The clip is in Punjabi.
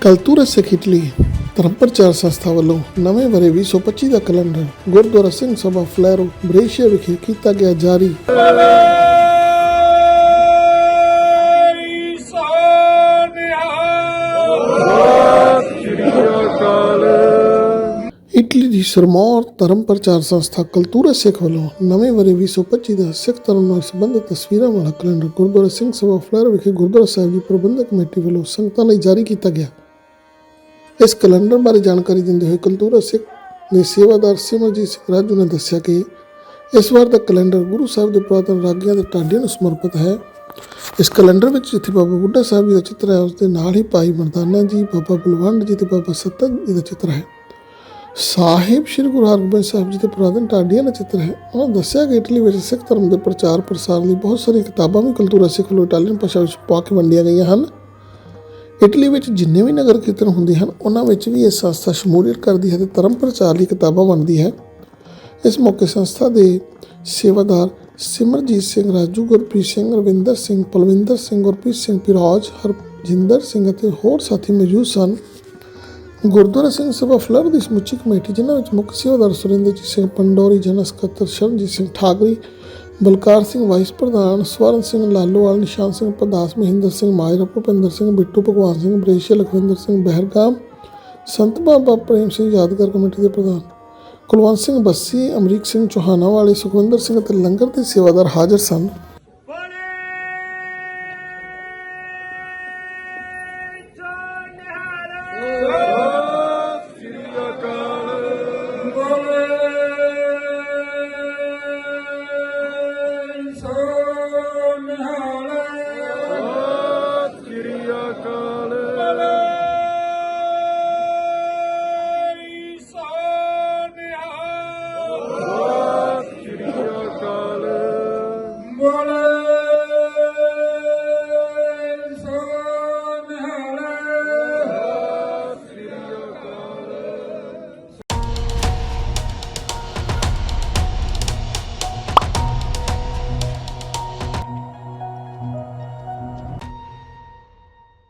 ਕਲਤੂਰਾ ਸਿੱਖ ਇਟਲੀ ਧਰਮ ਪ੍ਰਚਾਰ ਸੰਸਥਾ ਵੱਲੋਂ ਨਵੇਂ ਵਰੇ 2025 ਦਾ calendar Gurdwara Singh Sabha Flero Brescia ਵਿਖੇ ਕੀਤਾ ਗਿਆ ਜਾਰੀ। ਇਟਲੀ ਦੀ ਸਰਮੌਰ ਧਰਮ ਪ੍ਰਚਾਰ ਸੰਸਥਾ ਕਲਤੂਰਾ ਸਿੱਖ ਵੱਲੋਂ ਨਵੇਂ ਵਰੇ 2025 ਦਾ ਸਿੱਖ ਧਰਮ ਨਾਲ ਸੰਬੰਧਿਤ ਤਸਵੀਰਾਂ ਵਾਲਾ ਕੈਲੰਡਰ ਗੁਰਦੁਆਰਾ ਸਿੰਘ ਸਭਾ ਫਲੈਰੋ ਵਿਖੇ ਗੁਰਦੁਆਰਾ ਸਾਹਿਬ ਦੀ ਪ੍ਰਬੰਧਕ ਕਮੇਟੀ ਵੱਲੋਂ ਸੰਗਤਾਂ ਲਈ ਜਾਰੀ ਕੀਤਾ ਗਿਆ। ਇਸ ਕੈਲੰਡਰ ਬਾਰੇ ਜਾਣਕਾਰੀ ਦਿੰਦੇ ਹੋਏ ਕਲਤੂਰਾ ਸਿੱਖ ਦੇ ਸੇਵਾਦਾਰ ਸਿਮਰਜੀਤ ਸਿੰਘ ਰਾਜੂ ਨੇ ਦੱਸਿਆ ਕਿ ਇਸ ਵਾਰ ਦਾ ਕੈਲੰਡਰ ਗੁਰੂ ਸਾਹਿਬ ਦੇ ਪੁਰਾਤਨ ਰਾਗੀਆਂ ਦੇ ਟਾਂਡਿਆਂ ਨੂੰ ਸਮਰਪਿਤ ਹੈ। ਇਸ ਕੈਲੰਡਰ ਵਿੱਚ ਜਿੱਥੇ ਬਾਬਾ ਬੁੱਢਾ ਸਾਹਿਬ ਜੀ ਦਾ ਚਿੱਤਰ ਹੈ ਉਸ ਦੇ ਨਾਲ ਹੀ ਭਾਈ ਮਰਦਾਨਾ ਜੀ, ਬਾਬਾ ਬਲਵੰਡ ਜੀ ਤੇ ਬਾਬਾ ਸੱਤਾ ਜੀ ਦਾ ਚਿੱਤਰ ਹੈ। ਸਾਹਿਬ ਸ੍ਰੀ ਗੁਰੂ ਹਰਗੋਬਿੰਦ ਸਾਹਿਬ ਜੀ ਦੇ ਪੁਰਾਤਨ ਟਾਂਡੀਆਂ ਦਾ ਚਿੱਤਰ ਹੈ। ਉਹਨਾਂ ਦੱਸਿਆ ਕਿ ਇਟਲੀ ਵਿੱਚ ਸਿੱਖ ਧਰਮ ਦੇ ਪ੍ਰਚਾਰ ਪ੍ਰਸਾਰ ਲਈ ਬਹੁਤ ਸਾਰੀਆਂ ਕਿਤਾਬਾਂ ਵੀ ਕਲਤੂਰਾ ਸਿੱਖ ਵੱਲੋਂ ਇਟਾਲੀਅਨ ਭਾਸ਼ਾ ਵਿੱਚ ਪਾ ਕੇ ਵੰਡੀਆਂ ਗਈਆਂ ਹਨ। ਇਟਲੀ ਵਿੱਚ ਜਿੰਨੇ ਵੀ ਨਗਰ ਕੀਰਤਨ ਹੁੰਦੇ ਹਨ, ਉਹਨਾਂ ਵਿੱਚ ਵੀ ਇਹ ਸੰਸਥਾ ਸ਼ਮੂਲੀਅਤ ਕਰਦੀ ਹੈ ਤੇ ਧਰਮ ਪ੍ਰਚਾਰ ਲਈ ਕਿਤਾਬਾਂ ਵੰਡਦੀ ਹੈ। ਇਸ ਮੌਕੇ ਸੰਸਥਾ ਦੇ ਸੇਵਾਦਾਰ ਸਿਮਰਜੀਤ ਸਿੰਘ, ਰਾਜੂ ਗੁਰਪ੍ਰੀਤ ਸਿੰਘ, ਰਵਿੰਦਰ ਸਿੰਘ, ਪਲਵਿੰਦਰ ਸਿੰਘ, ਗੁਰਪ੍ਰੀਤ ਸਿੰਘ ਪਿਰੋਜ ਹਰਜਿੰਦਰ ਸਿੰਘ ਅਤੇ ਹੋਰ ਸਾਥੀ ਮੌਜੂਦ ਸਨ। ਗੁਰਦੁਆਰਾ ਸਿੰਘ ਸਭਾ ਫਲਰ ਦੀ ਸਮੁੱਚੀ ਕਮੇਟੀ, ਜਿਨ੍ਹਾਂ ਵਿੱਚ ਮੁੱਖ ਸੇਵਾਦਾਰ ਸੁਰਿੰਦਰਜੀਤ ਸਿੰਘ ਪੰਡੋਰੀ, ਜਨਰਲ ਸਕੱਤਰ ਸ਼ਰਨਜੀਤ ਸਿੰਘ ਠਾਕਰੀ ਬਲਕਾਰ ਸਿੰਘ ਵਾਈਸ ਪ੍ਰਧਾਨ, ਸਵਰਨ ਸਿੰਘ ਲਾਲੋਵਾਲ, ਨਿਸ਼ਾਨ ਸਿੰਘ ਪ੍ਰਦਾਸ, ਮਹਿੰਦਰ ਸਿੰਘ ਮਾਇਰ ਭੁਪਿੰਦਰ ਸਿੰਘ ਬਿੱਟੂ, ਭਗਵਾਨ ਸਿੰਘ ਬ੍ਰੇਸ਼ੇ ਲਖਵਿੰਦਰ ਸਿੰਘ ਬਹਿਰਗਾਮ, ਸੰਤ ਬਾਬਾ ਪ੍ਰੇਮ ਸਿੰਘ ਯਾਦਗਾਰ ਕਮੇਟੀ ਦੇ ਪ੍ਰਧਾਨ। ਕੁਲਵੰਤ ਸਿੰਘ ਬੱਸੀ, ਅਮਰੀਕ ਸਿੰਘ ਚੌਹਾਨਾ ਵਾਲੇ, ਸੁਖਵਿੰਦਰ ਸਿੰਘ ਅਤੇ ਲੰਗਰ ਦੇ ਸੇਵਾਦਾਰ ਹਾਜ਼ਰ ਸਨ।